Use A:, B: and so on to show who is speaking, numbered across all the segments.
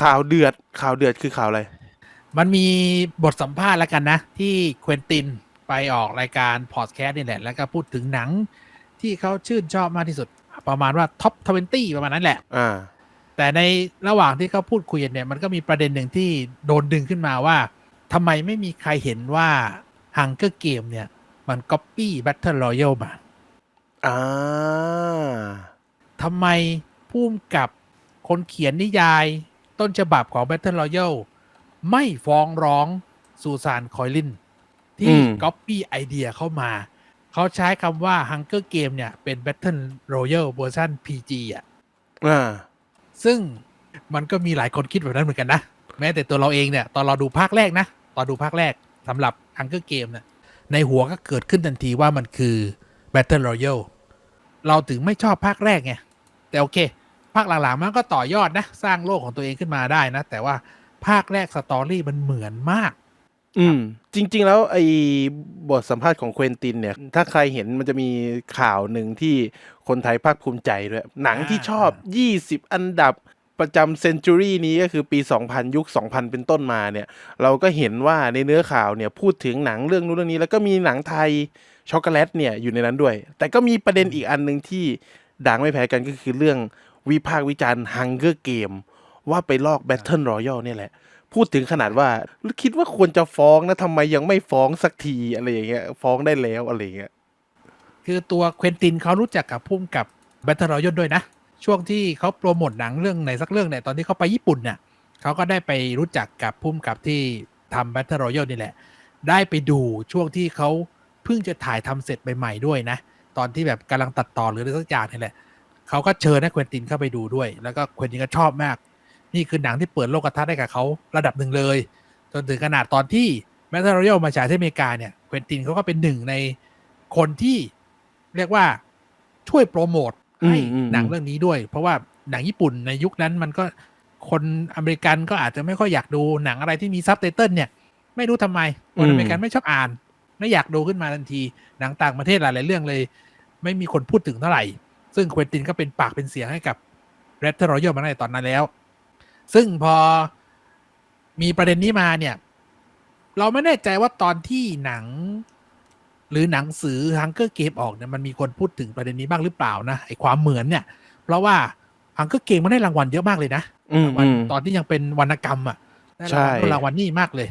A: ข่าวเดือดข่าวเดือดคือข่าวอะไร
B: มันมีบทสัมภาษณ์แล้วกันนะ ที่เควินตินไปออกรายการพอดแคสต์นี่แหละ แล้วก็พูดถึงหนังที่เขาชื่นชอบมากที่สุด ประมาณว่าท็อปทเวนตี้ประมาณนั้นแหละ
A: อ่า
B: แต่ในระหว่างที่เขาพูดคุยกันเนี่ยมันก็มีประเด็นหนึ่งที่โดนดึงขึ้นมาว่าทำไมไม่มีใครเห็นว่า Hunger Game เนี่ย มันก๊อปปี้ Battle Royale มา
A: อ่า
B: ทำไมพุ่มกับคนเขียนนิยาย ต้นฉบับของ Battle Royale ไม่ฟ้องร้องซูซานคอยลิน ที่
A: อืม
B: ก๊อปปี้ไอเดียเข้ามา เขาใช้คำว่า Hunger Game เนี่ย เป็น Battle Royale เวอร์ชัน PG อะ
A: อ่า
B: ซึ่งมันก็มีหลายคนคิดแบบนั้นเหมือนกันนะ แม้แต่ตัวเราเองเนี่ย ตอนเราดูภาคแรกนะ ตอนดูภาคแรกสำหรับ Hunger Game เนี่ยในหัวก็เกิดขึ้นทันทีว่ามันคือ Battle Royale เราถึงไม่ชอบภาคแรกไง แต่โอเค ภาคหลังๆมันก็ต่อยอดนะ สร้างโลกของตัวเองขึ้นมาได้นะ แต่ว่าภาคแรกสตอรี่มันเหมือนมาก
A: อืม จริง ๆ แล้วไอ้บทสัมภาษณ์ของเควินตินเนี่ย ถ้าใครเห็นมันจะมีข่าวหนึ่งที่คนไทยภาคภูมิใจด้วย หนังที่ชอบ 20 อันดับประจำเซนจูรี่นี้ก็คือปี 2000 ยุค 2000 เป็นต้นมาเนี่ย เราก็เห็นว่าในเนื้อข่าวเนี่ยพูดถึงหนังเรื่องนู้นเรื่องนี้ แล้วก็มีหนังไทยช็อกโกแลตเนี่ยอยู่ในนั้นด้วย แต่ก็มีประเด็นอีกอันหนึ่งที่ดังไม่แพ้กันก็คือเรื่อง วิพากษ์วิจารณ์ฮังเกอร์เกมว่าไปลอกแบทเทิลรอยัลเนี่ยแหละ พูดถึงขนาดว่าคิดว่าควรจะฟ้องนะทำไมยังไม่ฟ้องสักทีอะไรอย่างเงี้ยฟ้องได้แล้วอะไรอย่างเงี้ย
B: คือตัวเควินตินเขารู้จักกับพุ่มกับ Battle Royale ด้วยนะ ช่วงที่เขาโปรโมทหนังเรื่องไหนสักเรื่องเนี่ยตอนที่เขาไปญี่ปุ่นเนี่ยเขาก็ได้ไปรู้จักกับพุ่มกับที่ทำ Battle Royale นี่แหละ ได้ไปดูช่วงที่เขาเพิ่งจะถ่ายทำเสร็จใหม่ๆด้วยนะ ตอนที่แบบกำลังตัดต่อหรืออะไรสักอย่างนี่แหละ เขาก็เชิญให้เควินตินเข้าไปดูด้วย แล้วก็เควินตินก็ชอบมาก นี่คือหนังที่เปิดโลกทัศน์ให้กับเขาระดับหนึ่งเลย จนถึงขนาดตอนที่ Battle Royale มาฉายที่อเมริกาเนี่ยเควินตินเขาก็เป็นหนึ่งในคนที่เรียกว่าช่วยโปรโมทให้
A: อืมอืม
B: หนังเรื่องนี้ด้วย เพราะว่าหนังญี่ปุ่นในยุคนั้นมันก็คนอเมริกันก็อาจจะไม่ค่อยอยากดูหนังอะไรที่มีซับไตเติลเนี่ย ไม่รู้ทำไมคนอเมริกันไม่ชอบอ่าน ไม่อยากดูขึ้นมาทันที หนังต่างประเทศหลายๆเรื่องเลย ไม่มีคนพูดถึงเท่าไหร่ ซึ่งเควินตินก็เป็นปากเป็นเสียงให้กับ r ร d เ e อร์รอยัลมาในตอนนั้นแล้ว ซึ่งพอมีประเด็นนี้มาเนี่ย เราไม่แน่ใจว่าตอนที่หนัง หรือหนังสือ Hunger Game ออกเนี่ยมันมีคนพูดถึงประเด็นนี้บ้างหรือเปล่านะไอความเหมือนเนี่ย เพราะว่า Hunger Game มันได้รางวัลเยอะมากเลยนะ
A: อืม
B: รางวัล
A: อืม
B: ตอนที่ยังเป็นวรรณกรรมอะได้
A: ใช่
B: รางวัลรางวัลนี่มากเลย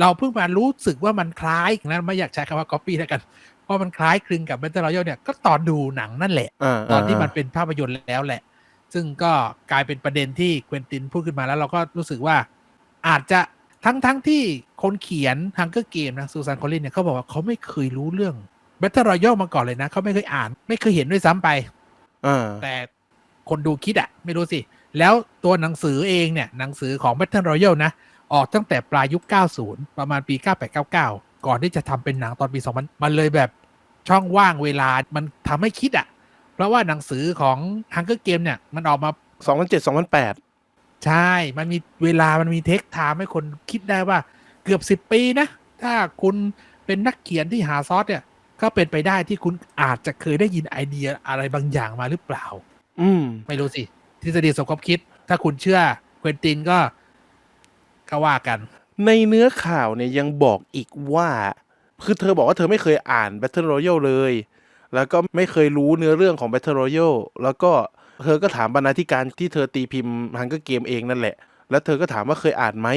B: เราเพิ่งมารู้สึกว่ามันคล้ายนะไม่อยากใช้คำว่า copy แล้วกันเพราะมันคล้ายคลึงกับ Battle Royale เนี่ยก็ตอนดูหนังนั่นแหละ
A: อ่า
B: ตอนที่มันเป็นภาพยนตร์แล้วแหละ ซึ่งก็กลายเป็นประเด็นที่เควินตินพูดขึ้นมาแล้วเราก็รู้สึกว่าอาจจะทั้งทั้งที่คนเขียน Hunger Game นะซูซานคอลลินเนี่ยเขาบอกว่าเขาไม่เคยรู้เรื่อง Battle Royale มาก่อนเลยนะเขาไม่เคยอ่าน ไม่เคยเห็นด้วยซ้ำไป
A: อ่า
B: แต่คนดูคิดอะไม่รู้สิ แล้วตัวหนังสือเองเนี่ย หนังสือของ Battle Royale นะ ออกตั้งแต่ปลายยุค 90 ประมาณปี 9899 ก่อนที่จะทำเป็นหนังตอนปี 2000 มันเลยแบบช่องว่างเวลามันทำให้คิดอะเพราะว่าหนังสือของ Hunger Game เนี่ย มันออกมา
A: สองพันเจ็ดสองพันแปด
B: ใช่ มันมีเวลามันมีเทคไทม์ให้คนคิดได้ว่าเกือบ 10 ปีนะ ถ้าคุณเป็นนักเขียนที่หาซอสเนี่ยก็เป็นไปได้ที่คุณอาจจะเคยได้ยินไอเดียอะไรบางอย่างมาหรือเปล่า
A: อืม
B: ไม่รู้สิ ทฤษฎีสมคบคิด ถ้าคุณเชื่อเควินตินก็ ก็ว่ากัน
A: ในเนื้อข่าวเนี่ยยังบอกอีกว่า คือเธอบอกว่าเธอไม่เคยอ่าน Battle Royale เลย แล้วก็ไม่เคยรู้เนื้อเรื่องของ Battle Royale แล้วก็เธอก็ถามบรรณาธิการที่เธอตีพิมพ์ Hunger Game เองนั่นแหละ แล้วเธอก็ถามว่าเคยอ่านไหม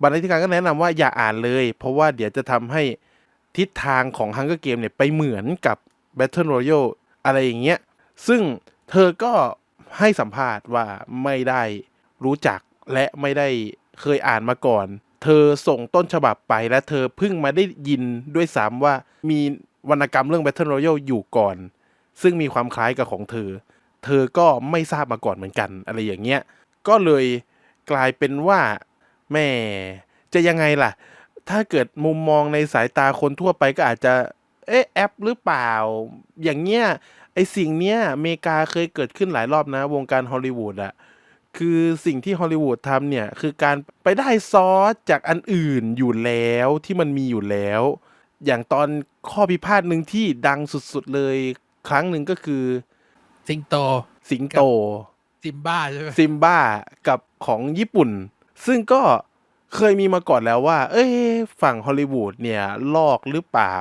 A: บรรณาธิการก็แนะนำว่าอย่าอ่านเลย เพราะว่าเดี๋ยวจะทำให้ทิศทางของ Hunger Game เนี่ยไปเหมือนกับ Battle Royale อะไรอย่างเงี้ย ซึ่งเธอก็ให้สัมภาษณ์ว่าไม่ได้รู้จักและไม่ได้ เคยอ่านมาก่อน เธอส่งต้นฉบับไปและเธอเพิ่งมาได้ยินด้วยซ้ำว่ามีวรรณกรรมเรื่อง Battle Royale อยู่ก่อน ซึ่งมีความคล้ายกับของเธอ เธอก็ไม่ทราบมาก่อนเหมือนกัน อะไรอย่างเงี้ย ก็เลยกลายเป็นว่าแม่จะยังไงล่ะ ถ้าเกิดมุมมองในสายตาคนทั่วไปก็อาจจะ เอ๊ะแอปหรือเปล่า อย่างเงี้ยไอสิ่งเนี้ยอเมริกาเคยเกิดขึ้นหลายรอบนะ วงการฮอลลีวูดอะ คือสิ่งที่ฮอลลีวูดทำเนี่ย คือการไปได้ซอสจากอันอื่นอยู่แล้วที่มันมีอยู่แล้ว อย่างตอนข้อพิพาทหนึ่งที่ดังสุดๆเลยครั้งหนึ่งก็คือ
B: สิงโต
A: สิงโต
B: ซิมบ้าใช่ไหม
A: ซิมบ้ากับของญี่ปุ่น ซึ่งก็เคยมีมาก่อนแล้วว่า เอ้ยฝั่งฮอลลีวูดเนี่ยลอกหรือเปล่า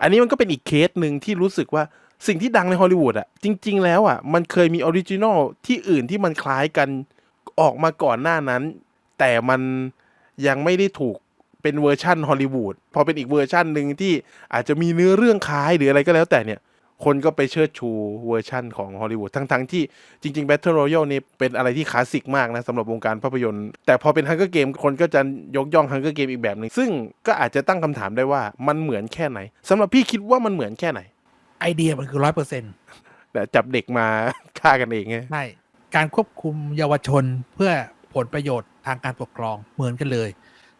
A: อันนี้มันก็เป็นอีกเคสหนึ่งที่รู้สึกว่า สิ่งที่ดังในฮอลลีวูดอะจริง ๆ แล้วอะมันเคยมีออริจินอลที่อื่นที่มันคล้ายกันออกมาก่อนหน้านั้น แต่มันยังไม่ได้ถูกเป็นเวอร์ชั่นฮอลลีวูดพอเป็นอีกเวอร์ชั่นหนึ่งที่อาจจะมีเนื้อเรื่องคล้ายหรืออะไรก็แล้วแต่เนี่ย คนก็ไปเชิดชูเวอร์ชั่นของฮอลลีวูดทั้งๆ ที่จริงๆ Battle Royale นี่เป็นอะไรที่คลาสสิกมากนะสำหรับวงการภาพยนตร์ แต่พอเป็น Hunger Game คนก็จะยกย่อง Hunger Game อีกแบบหนึ่งซึ่งก็อาจจะตั้งคำถามได้ว่ามันเหมือนแค่ไหนสำหรับพี่คิดว่ามันเหมือนแค่ไหน
B: ไอเดียมันคือร้อยเปอร์เซ็นต์
A: แต่จับเด็กมาฆ่ากันเองไง
B: ใช่การควบคุมเยาวชนเพื่อผลประโยชน์ทางการปกครองเหมือนกันเลย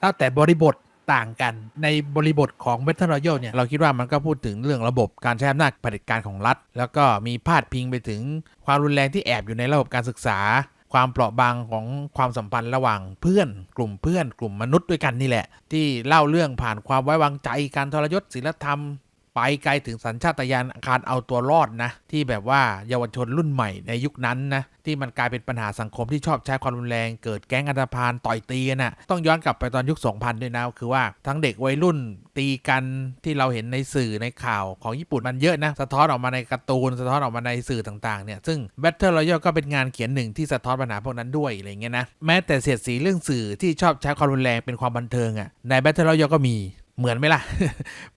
B: ถ้าแต่บริบทต่างกันในบริบทของ Battle Royale เนี่ยเราคิดว่ามันก็พูดถึงเรื่องระบบการใช้อำนาจเผด็จการของรัฐ แล้วก็มีพาดพิงไปถึงความรุนแรงที่แอบอยู่ในระบบการศึกษา ความเปราะบางของความสัมพันธ์ระหว่างเพื่อน กลุ่มเพื่อน กลุ่มมนุษย์ด้วยกันนี่แหละ ที่เล่าเรื่องผ่านความไว้วางใจการทรยศศีลธรรม ไปไกลถึงสัญชาตญาณการเอาตัวรอดนะ ที่แบบว่าเยาวชนรุ่นใหม่ในยุคนั้นนะที่มันกลายเป็นปัญหาสังคมที่ชอบใช้ความรุนแรงเกิดแก๊งอันธพาลต่อยตีกันนะต้องย้อนกลับไปตอนยุค 2000 ด้วยนะ คือว่าทั้งเด็กวัยรุ่นตีกันที่เราเห็นในสื่อในข่าวของญี่ปุ่นมันเยอะนะ สะท้อนออกมาในการ์ตูน สะท้อนออกมาในสื่อต่างๆเนี่ยซึ่ง Battle Royale ก็เป็นงานเขียนหนึ่งที่สะท้อนปัญหาพวกนั้นด้วยอะไรเงี้ยนะแม้แต่เสียดสีเรื่องสื่อที่ชอบใช้ความรุนแรงเป็นความบันเทิงอะ่ะใน Battle Royale ก็มี เหมือนไหมล่ะ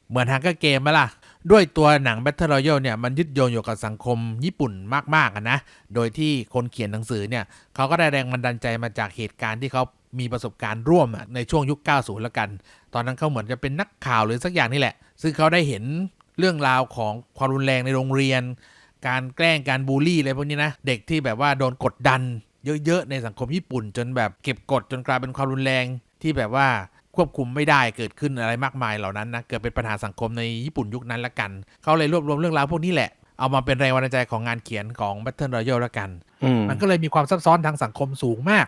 B: เหมือนฮังก็เกมไหมล่ะ ด้วยตัวหนัง Battle Royale เนี่ยมันยึดโยงอยู่กับสังคมญี่ปุ่นมากๆอะนะ โดยที่คนเขียนหนังสือเนี่ยเขาก็ได้แรงบันดาลใจมาจากเหตุการณ์ที่เขามีประสบการณ์ร่วมอะในช่วงยุค 90 แล้วกัน ตอนนั้นเขาเหมือนจะเป็นนักข่าวหรือสักอย่างนี่แหละ ซึ่งเขาได้เห็นเรื่องราวของความรุนแรงในโรงเรียน การแกล้งการบูลลี่อะไรพวกนี้นะ เด็กที่แบบว่าโดนกดดันเยอะๆในสังคมญี่ปุ่น จนแบบเก็บกดจนกลายเป็นความรุนแรงที่แบบว่า ควบคุมไม่ได้เกิดขึ้นอะไรมากมายเหล่านั้นนะเกิดเป็นปัญหาสังคมในญี่ปุ่นยุคนั้นละกัน เขาเลยรวบรวมเรื่องราวพวกนี้แหละ เอามาเป็นแรงบันดาลใจของงานเขียนของ Battle Royale ละกัน
A: อืม
B: มันก็เลยมีความซับซ้อนทางสังคมสูงมาก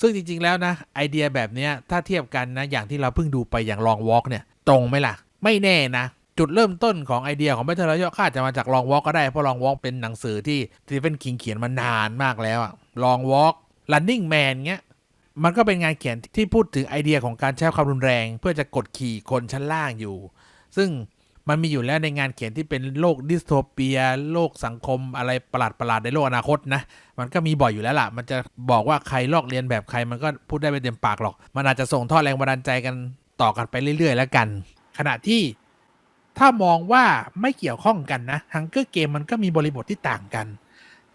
B: ซึ่งจริง ๆ แล้วนะ ไอเดียแบบเนี้ยถ้าเทียบกันนะอย่างที่เราเพิ่งดูไปอย่างลองวอล์กเนี่ย ตรงไหมล่ะ ไม่แน่นะจุดเริ่มต้นของไอเดียของ Battle Royale ก็อาจจะมาจากลองวอล์กก็ได้ เพราะลองวอล์กเป็นหนังสือที่สตีเฟนคิงเขียนมานานมากแล้วอะลองวอล์ก Running Man เงี้ย มันก็เป็นงานเขียนที่พูดถึงไอเดียของการใช้ความรุนแรง เพื่อจะกดขี่คนชั้นล่างอยู่ ซึ่งมันมีอยู่แล้วในงานเขียนที่เป็นโลกดิสโทเปีย โลกสังคมอะไรประหลาดๆในโลกอนาคตนะ มันก็มีบ่อยอยู่แล้วล่ะ มันจะบอกว่าใครลอกเรียนแบบใครมันก็พูดได้ไม่เต็มปากหรอก มันอาจจะส่งทอดแรงบันดาลใจกันต่อกันไปเรื่อย ๆ แล้วกัน ขณะที่ถ้ามองว่าไม่เกี่ยวข้องกันนะฮังเกอร์เกมมันก็มีบริบทที่ต่างกัน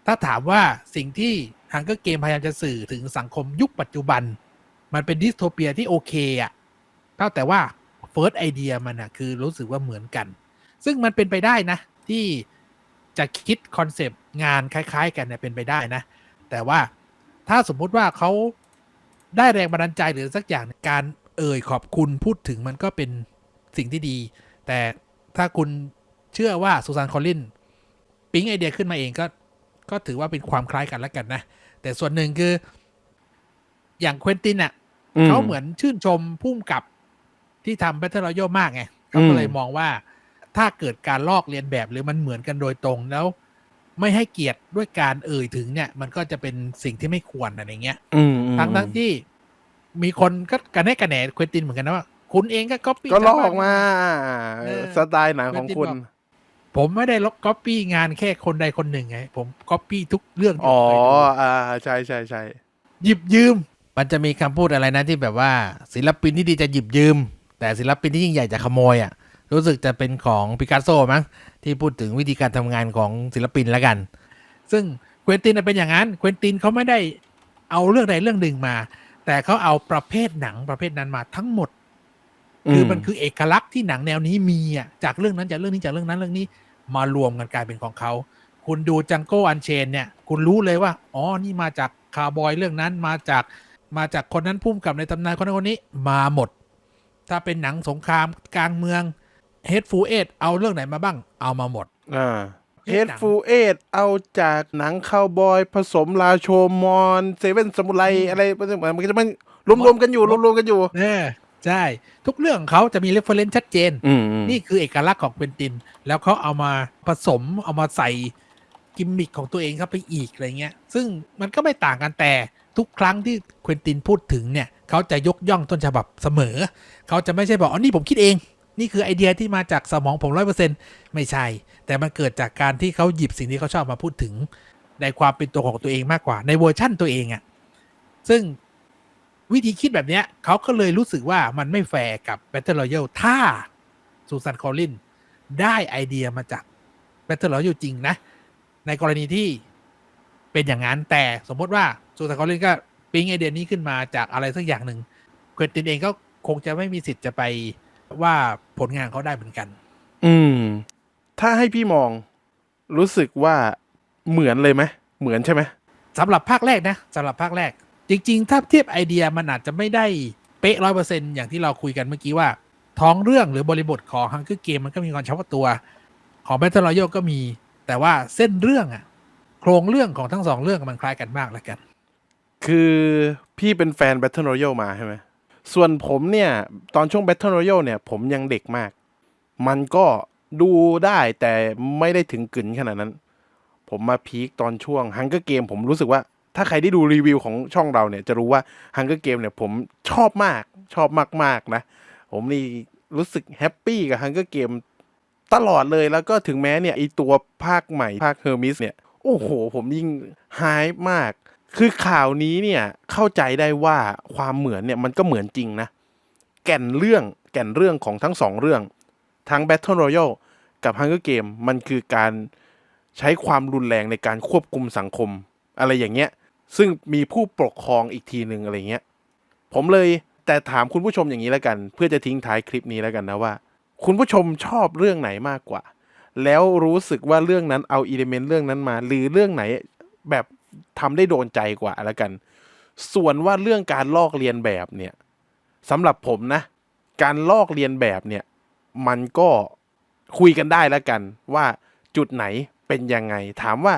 B: ถ้าถามว่าสิ่งที่ ฮังเกอร์เกมพยายามจะสื่อถึงสังคมยุคปัจจุบัน มันเป็นดิสโทเปียที่โอเคอะเท่าแต่ว่าเฟิร์สไอเดียมันอะคือรู้สึกว่าเหมือนกัน ซึ่งมันเป็นไปได้นะ ที่จะคิดคอนเซปต์งานคล้าย ๆ กันเนี่ยเป็นไปได้นะ แต่ว่าถ้าสมมุติว่าเขาได้แรงบันดาลใจหรือสักอย่างการเอ่ยขอบคุณพูดถึงมันก็เป็นสิ่งที่ดี แต่ถ้าคุณเชื่อว่าซูซานคอลลินปิ๊งไอเดียขึ้นมาเองก็ ก็ถือว่าเป็นความคล้ายกันแล้วกันนะ แต่ส่วนหนึ่งคือ อย่างเควินตินอะเขาเหมือนชื่นชมพุ่มกับที่ทำ Battle Royale มากไงเขาก็เลยมองว่า ถ้าเกิดการลอกเลียนแบบหรือมันเหมือนกันโดยตรงแล้ว ไม่ให้เกียรติด้วยการเอ่ยถึงเนี่ย มันก็จะเป็นสิ่งที่ไม่ควรอะไรเงี้ย
A: อืมอืม
B: ทั้งทั้งที่มีคนก็กันให้กันแหนเควินตินเหมือนกันนะว่า คุณเองก็ก๊อปปี้
A: ก็ลอกมา
B: เออ
A: สไตล์หนังของคุณ
B: ผมไม่ได้ลอกก๊อปปี้งานแค่คนใดคนหนึ่งไง ผมก๊อปปี้ทุกเรื่องที่
A: อ๋อ
B: ผมเคยดู
A: อ่าใช่ใช่ใช่
B: หยิบยืม มันจะมีคำพูดอะไรนะที่แบบว่า ศิลปินที่ดีจะหยิบยืม แต่ศิลปินที่ยิ่งใหญ่จะขโมยอะ รู้สึกจะเป็นของปิกัสโซมั้งที่พูดถึงวิธีการทำงานของศิลปินแล้วกัน ซึ่งเควินตินนะเป็นอย่างนั้นเควินตินเขาไม่ได้เอาเรื่องใดเรื่องหนึ่งมา แต่เขาเอาประเภทหนังประเภทนั้นมาทั้งหมด คือมันคือเอกลักษณ์ที่หนังแนวนี้มีอะจากเรื่องนั้นจากเรื่องนี้จากเรื่องนั้นเรื่องนี้ มารวมกันกลายเป็นของเขา คุณดูจังโก้อันเชนเนี่ย คุณรู้เลยว่า อ๋อ นี่มาจากคาร์บอยเรื่องนั้น มาจากมาจากคนนั้นพุ่มกับในตำนานคนนั้นคนนี้มาหมด ถ้าเป็นหนังสงครามกลางเมืองเฮดฟูเอทเอาเรื่องไหนมาบ้าง เอามาหมด
A: อ่า
B: เอ๊ะ
A: เฮดฟูเอทเอาจากหนังคาวบอย ผสมลาโชมอนเซเว่นสมุไรอะไรมันก็จะมันรวมๆกันอยู่รวมๆกันอยู่
B: เออ ใช่ ทุกเรื่องของเขาจะมีเรฟเฟรนซ์ชัดเจน
A: อืมอืม
B: นี่คือเอกลักษณ์ของเควินติน แล้วเขาเอามาผสมเอามาใส่กิมมิคของตัวเองเข้าไปอีกอะไรเงี้ย ซึ่งมันก็ไม่ต่างกันแต่ทุกครั้งที่เควินตินพูดถึงเนี่ยเขาจะยกย่องต้นฉบับเสมอ เขาจะไม่ใช่บอกอ๋อนี่ผมคิดเอง นี่คือไอเดียที่มาจากสมองผมร้อยเปอร์เซ็นไม่ใช่ แต่มันเกิดจากการที่เขาหยิบสิ่งที่เขาชอบมาพูดถึง ในความเป็นตัวของตัวเองมากกว่าในเวอร์ชั่นตัวเองอะ่ะซึ่ง วิธีคิดแบบเนี้ยเขาก็เลยรู้สึกว่ามันไม่แฟร์กับ Battle Royale ถ้าซูซานคอลลินได้ไอเดียมาจาก Battle Royale จริงนะ ในกรณีที่เป็นอย่างนั้น แต่สมมติว่าซูซานคอลลินก็ปิ๊งไอเดียนี้ขึ้นมาจากอะไรสักอย่างหนึ่งเควินตินเองก็คงจะไม่มีสิทธิ์จะไปว่าผลงานเขาได้เหมือนกัน
A: อืม ถ้าให้พี่มองรู้สึกว่าเหมือนเลยไหมเหมือนใช่ไหม
B: สำหรับภาคแรกนะสำหรับภาคแรก จริง ๆ ถ้าเทียบไอเดียมันอาจจะไม่ได้เป๊ะร้อยเปอร์เซ็นอย่างที่เราคุยกันเมื่อกี้ว่า ท้องเรื่องหรือบริบทของฮัง r อ Game มันก็มีความเฉพาะตัว ของ Battle Royale ก็มี แต่ว่าเส้นเรื่องอะโครงเรื่องของทั้งสองเรื่องมันคล้ายกันมากแล้วกัน
A: คือพี่เป็นแฟน Battle Royale มาใช่ไหมส่วนผมเนี่ย ตอนช่วง Battle Royale เนี่ย ผมยังเด็กมาก มันก็ดูได้แต่ไม่ได้ถึงกึ่นขนาดนั้น ผมมาพีคตอนช่วง Hunger Game ผมรู้สึกว่า ถ้าใครได้ดูรีวิวของช่องเราเนี่ยจะรู้ว่า Hunger Game เนี่ยผมชอบมากชอบมากๆนะ ผมนี่รู้สึกแฮปปี้กับ Hunger Game ตลอดเลยแล้วก็ถึงแม้เนี่ยไอตัวภาคใหม่ภาคเฮอร์มิสเนี่ย โอ้โห ผมยิ่งไฮมาก คือข่าวนี้เนี่ยเข้าใจได้ว่าความเหมือนเนี่ยมันก็เหมือนจริงนะ แก่นเรื่องแก่นเรื่องของทั้งสองเรื่อง ทั้ง Battle Royale กับ Hunger Game มันคือการใช้ความรุนแรงในการควบคุมสังคม อะไรอย่างเงี้ย ซึ่งมีผู้ปกครองอีกทีหนึ่งอะไรเงี้ย ผมเลยแต่ถามคุณผู้ชมอย่างนี้แล้วกัน เพื่อจะทิ้งท้ายคลิปนี้แล้วกันนะว่า คุณผู้ชมชอบเรื่องไหนมากกว่า แล้วรู้สึกว่าเรื่องนั้นเอาอิเลเมนต์เรื่องนั้นมา หรือเรื่องไหนแบบทำได้โดนใจกว่าแล้วกัน ส่วนว่าเรื่องการลอกเลียนแบบเนี่ยสำหรับผมนะ การลอกเลียนแบบเนี่ย มันก็คุยกันได้แล้วกันว่าจุดไหนเป็นยังไง ถามว่า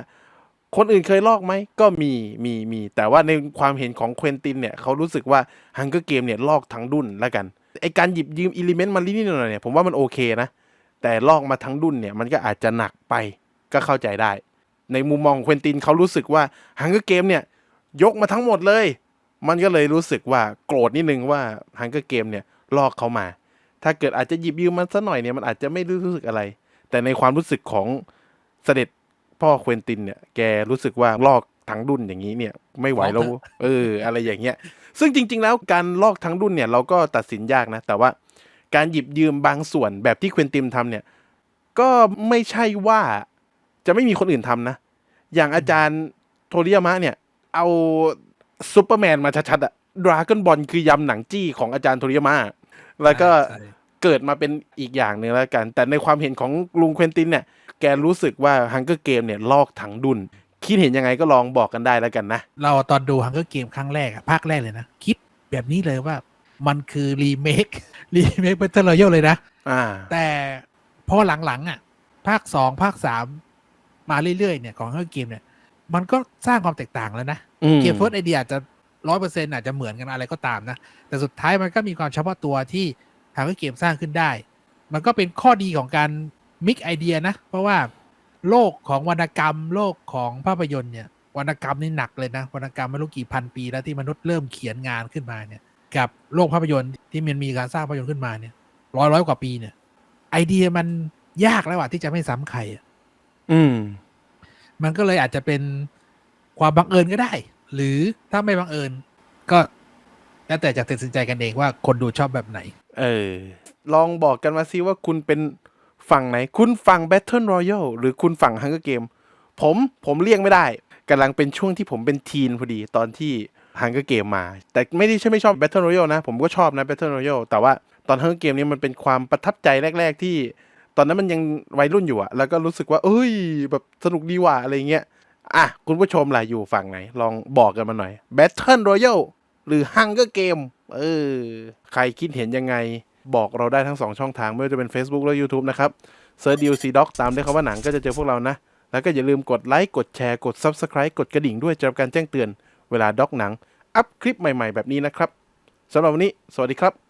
A: คนอื่นเคยลอกไหมก็มีมีมีแต่ว่าในความเห็นของเควินตินเนี่ยเขารู้สึกว่าฮังเกอร์เกมเนี่ยลอกทั้งดุนแล้วกันไอการหยิบยืมอิเลเมนต์มานิดหน่อยเนี่ยผมว่ามันโอเคนะ แต่ลอกมาทั้งดุนเนี่ยมันก็อาจจะหนักไปก็เข้าใจได้ ในมุมมองของเควินตินเขารู้สึกว่าฮังเกอร์เกมเนี่ยยกมาทั้งหมดเลย มันก็เลยรู้สึกว่าโกรธนิดนึงว่าฮังเกอร์เกมเนี่ยลอกเขามา ถ้าเกิดอาจจะหยิบยืมมันสักหน่อยเนี่ยมันอาจจะไม่รู้สึกอะไร แต่ในความรู้สึกของเสด็จ พ่อเควินตินเนี่ยแกรู้สึกว่าลอกทั้งดุนอย่างนี้เนี่ยไม่ไหวแล้วเออ อะไรอย่างเงี้ย ซึ่งจริง ๆ แล้วการลอกทั้งดุนเนี่ยเราก็ตัดสินยากนะ แต่ว่าการหยิบยืมบางส่วนแบบที่เควินตินทำเนี่ย ก็ไม่ใช่ว่าจะไม่มีคนอื่นทำนะ อย่างอาจารย์โทริยามะเนี่ย เอาซูเปอร์แมนมาชัดๆอะดราก้อนบอลคือยำหนังจี้ของอาจารย์โทริยามะแล้วก็
B: ใช่
A: เกิดมาเป็นอีกอย่างหนึ่งแล้วกัน แต่ในความเห็นของลุงเควินตินเนี่ย แกรู้สึกว่าฮังเกอร์เกมเนี่ยลอกทั้งดุนคิดเห็นยังไงก็ลองบอกกันได้แล้วกันนะ
B: เราตอนดูฮัง r อ Game ครั้งแรกอะภาคแรกเลยนะ คิดแบบนี้เลยว่ามันคือรีเมครีเมค Battle Royale เลยนะ
A: อ่า
B: แต่พอหลังๆอะภาคสองภาคสามมาเรื่อยๆเนี่ยของ Hunger Game เนี่ย มันก็สร้างความแตกต่างแล้วนะ
A: อืม
B: เกมเฟิร์สไอเดียอาจจะร้อยเปอร์เซ็นต์อาจจะเหมือนกันอะไรก็ตามนะ แต่สุดท้ายมันก็มีความเฉพาะตัวที่ทางเกมสร้างขึ้นได้ มันก็เป็นข้อดีของการ มิกไอเดียนะ เพราะว่าโลกของวรรณกรรม โลกของภาพยนตร์เนี่ยวรรณกรรมนี่หนักเลยนะวรรณกรรมไม่รู้กี่พันปีแล้วที่มนุษย์เริ่มเขียนงานขึ้นมาเนี่ย กับโลกภาพยนตร์ที่มันมีการสร้างภาพยนตร์ขึ้นมาเนี่ยร้อยร้อยกว่าปีเนี่ย ไอเดียมันยากแล้วอะที่จะไม่ซ้ำใครอะ
A: อืม
B: มันก็เลยอาจจะเป็นความบังเอิญก็ได้ หรือถ้าไม่บังเอิญ ก็แล้วแต่จะตัดสินใจกันเองว่าคนดูชอบแบบไหน
A: เออ ลองบอกกันมาซิว่าคุณเป็น ฝั่งไหน คุณฝั่ง Battle Royale หรือคุณฝั่ง Hunger Game ผมผมเลี่ยงไม่ได้กำลังเป็นช่วงที่ผมเป็นทีนพอดีตอนที่ Hunger Game มา แต่ไม่ได้ใช่ไม่ชอบ Battle Royale นะ ผมก็ชอบนะ Battle Royale แต่ว่าตอน Hunger Game นี้มันเป็นความประทับใจแรก ๆ ที่ ตอนนั้นมันยังวัยรุ่นอยู่อะแล้วก็รู้สึกว่า เอ้ย แบบสนุกดีว่ะอะไรเงี้ยอะคุณผู้ชมล่ะอยู่ฝั่งไหน ลองบอกกันมาหน่อย Battle Royale หรือ Hunger Game เออ ใครคิดเห็นยังไง บอกเราได้ทั้งสองช่องทาง ไม่ว่าจะเป็น Facebook และ YouTube นะครับเซิร์ชดิวซีด็อกตามด้วยคำว่าหนังก็จะเจอพวกเรานะ แล้วก็อย่าลืมกดไลค์กดแชร์กด Subscribe กดกระดิ่งด้วยจะรับการแจ้งเตือนเวลาด็อกหนัง อัพคลิปใหม่ๆ แบบนี้นะครับสำหรับวันนี้ สวัสดีครับ